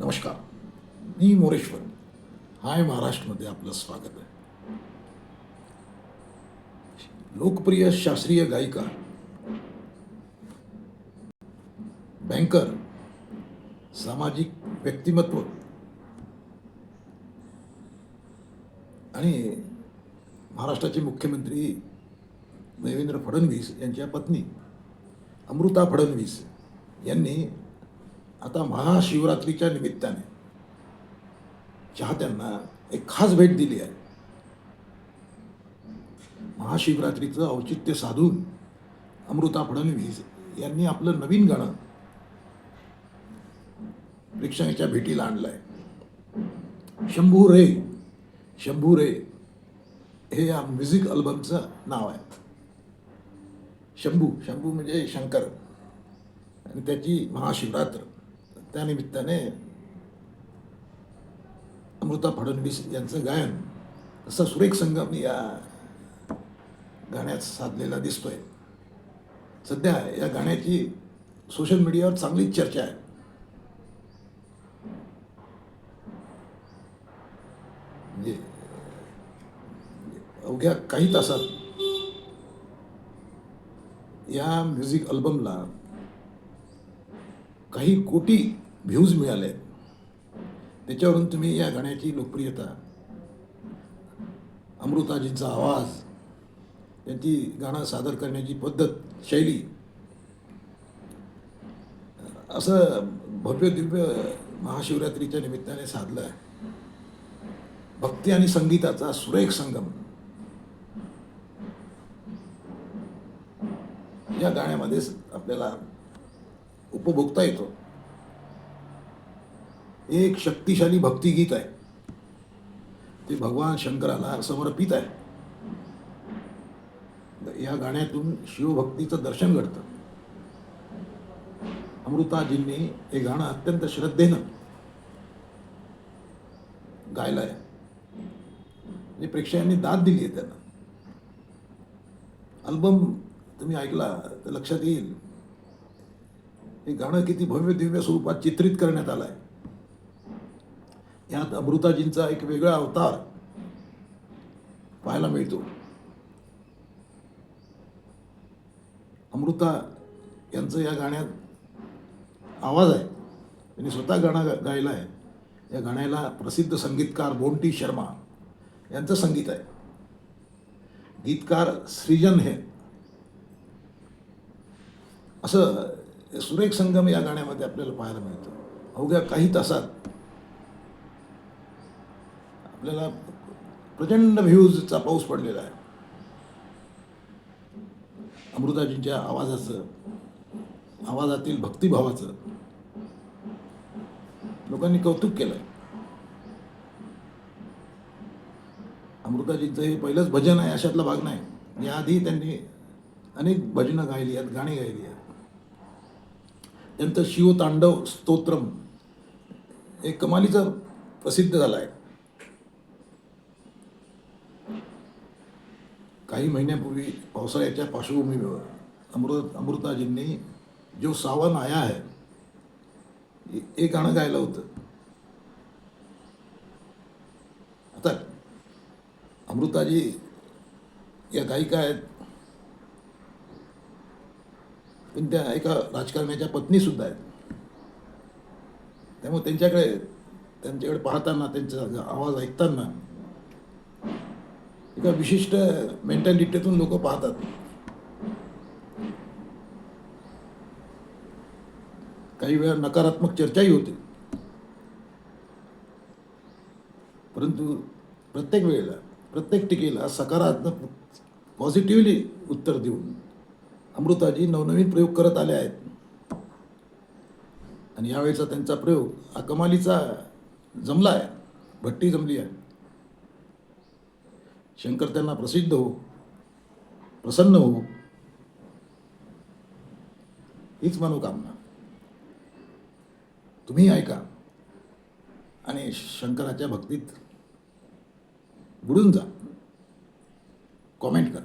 नमस्कार मी मोरेश्वर. हाय महाराष्ट्रमध्ये आपलं स्वागत आहे. लोकप्रिय शास्त्रीय गायिका बँकर सामाजिक व्यक्तिमत्व आणि महाराष्ट्राचे मुख्यमंत्री देवेंद्र फडणवीस यांच्या पत्नी अमृता फडणवीस यांनी आता महाशिवरात्रीच्या निमित्ताने चाहत्यांना एक खास भेट दिली आहे. महाशिवरात्रीचं औचित्य साधून अमृता फडणवीस यांनी आपलं नवीन गाणं प्रेक्षकांच्या भेटीला आणलं आहे शंभू रे शंभू रे हे या म्युझिक अल्बमचं नाव आहे. शंभू शंभू म्हणजे शंकर. आणि त्याची महाशिवरात्र. त्यानिमित्ताने अमृता फडणवीस यांचं गायन असा सुरेख संगम या गाण्यात साधलेला दिसतोय. सध्या या गाण्याची सोशल मीडियावर चांगलीच चर्चा आहे. म्हणजे, म्हणजे अवघ्या काही तासात या म्युझिक अल्बमला काही कोटी व्ह्यूज मिळाले त्याच्यावरून तुम्ही या गाण्याची लोकप्रियता अमृताजींचा आवाज त्यांची गाणं सादर करण्याची पद्धत शैली असं भव्य दिव्य महाशिवरात्रीच्या निमित्ताने साधलं आहे भक्ती आणि संगीताचा सुरेख संगम. या गाण्यामध्ये आपल्याला उपभोगता येतो. एक शक्तिशाली भक्तिगीत आहे. ते भगवान शंकराला समर्पित आहे. या गाण्यातून शिवभक्तीचं दर्शन घडतं. अमृताजींनी हे गाणं अत्यंत श्रद्धेनं गायलं आहे म्हणजे प्रेक्षकांनी दाद दिली आहे त्यांना. अल्बम तुम्ही ऐकला तर लक्षात येईल. हे गाणं किती भव्य दिव्य स्वरूपात चित्रित करण्यात आलं आहे यात अमृताजींचा एक वेगळा अवतार पाहायला मिळतो. अमृता यांचं या गाण्यात आवाज आहे. त्यांनी स्वतः गाणं गायला गायलं आहे. या गाण्याला प्रसिद्ध संगीतकार बोंटी शर्मा यांचं संगीत आहे. गीतकार सृजन हे. असं सुरेख संगम या गाण्यामध्ये आपल्याला पाहायला मिळतं. अवघ्या काही तासात आपल्याला प्रचंड व्ह्यूजचा पाऊस पडलेला आहे. अमृताजींच्या आवाजाचं आवाजातील भक्तिभावाचं लोकांनी कौतुक केलं अमृताजींचं हे पहिलंच भजन आहे अशातला भाग नाही. याआधी त्यांनी अनेक भजनं गायली आहेत गाणी गायली आहेत. त्यांचं शिवतांडव स्तोत्रम हे कमालीचं प्रसिद्ध झालं आहे. काही महिन्यापूर्वी पावसाळ्याच्या पार्श्वभूमीवर अमृत अमृताजींनी जो सावन आया है हे- गाणं गायलं होतं. आता अमृताजी या गायिका आहेत. पण त्या एका राजकारण्याच्या पत्नी सुद्धा आहेत. त्यामुळे त्यांच्याकडे त्यांच्याकडे पाहताना त्यांचा आवाज ऐकताना एका विशिष्ट मेंटॅलिटीतून लोक पाहतात. काही वेळा नकारात्मक चर्चाही होते. परंतु प्रत्येक वेळेला प्रत्येक टीकेला सकारात्मक पॉझिटिव्हली उत्तर देऊन अमृताजी नवनवीन प्रयोग करत आले आहेत. आणि यावेळेचा त्यांचा प्रयोग हा कमालीचा जमला आहे भट्टी जमली आहे. शंकर त्यांना प्रसिद्ध हो प्रसन्न हो हीच मनोकामना. तुम्ही ऐका आणि शंकराच्या भक्तीत बुडून जा. कॉमेंट करा.